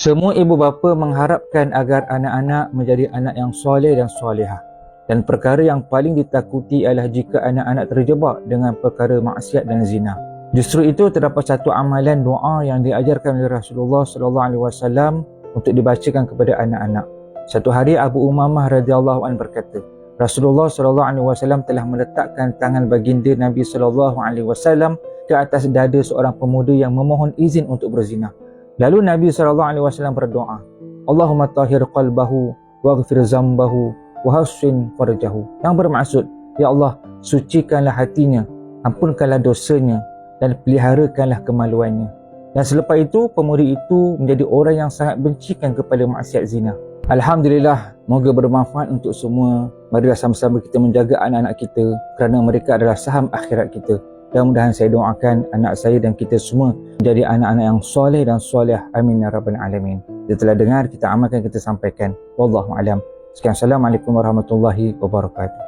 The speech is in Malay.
Semua ibu bapa mengharapkan agar anak-anak menjadi anak yang soleh dan solehah. Dan perkara yang paling ditakuti adalah jika anak-anak terjebak dengan perkara maksiat dan zina. Justru itu terdapat satu amalan doa yang diajarkan oleh Rasulullah sallallahu alaihi wasallam untuk dibacakan kepada anak-anak. Satu hari Abu Umamah radhiyallahu anhu berkata, Rasulullah sallallahu alaihi wasallam telah meletakkan tangan baginda Nabi sallallahu alaihi wasallam ke atas dada seorang pemuda yang memohon izin untuk berzina. Lalu Nabi SAW berdoa, Allahumma tahir qalbahu, waghfir zambahu, wahassin farjahu. Yang bermaksud, Ya Allah, sucikanlah hatinya, ampunkanlah dosanya, dan peliharakanlah kemaluannya. Dan selepas itu, pemuda itu menjadi orang yang sangat bencikan kepada maksiat zina. Alhamdulillah, moga bermanfaat untuk semua. Marilah sama-sama kita menjaga anak-anak kita kerana mereka adalah saham akhirat kita. Mudah-mudahan saya doakan anak saya dan kita semua menjadi anak-anak yang soleh dan soleh. Amin ya rabbal alamin. Kita telah dengar, kita amalkan, kita sampaikan. Wallahu alam. Sekian assalamualaikum warahmatullahi wabarakatuh.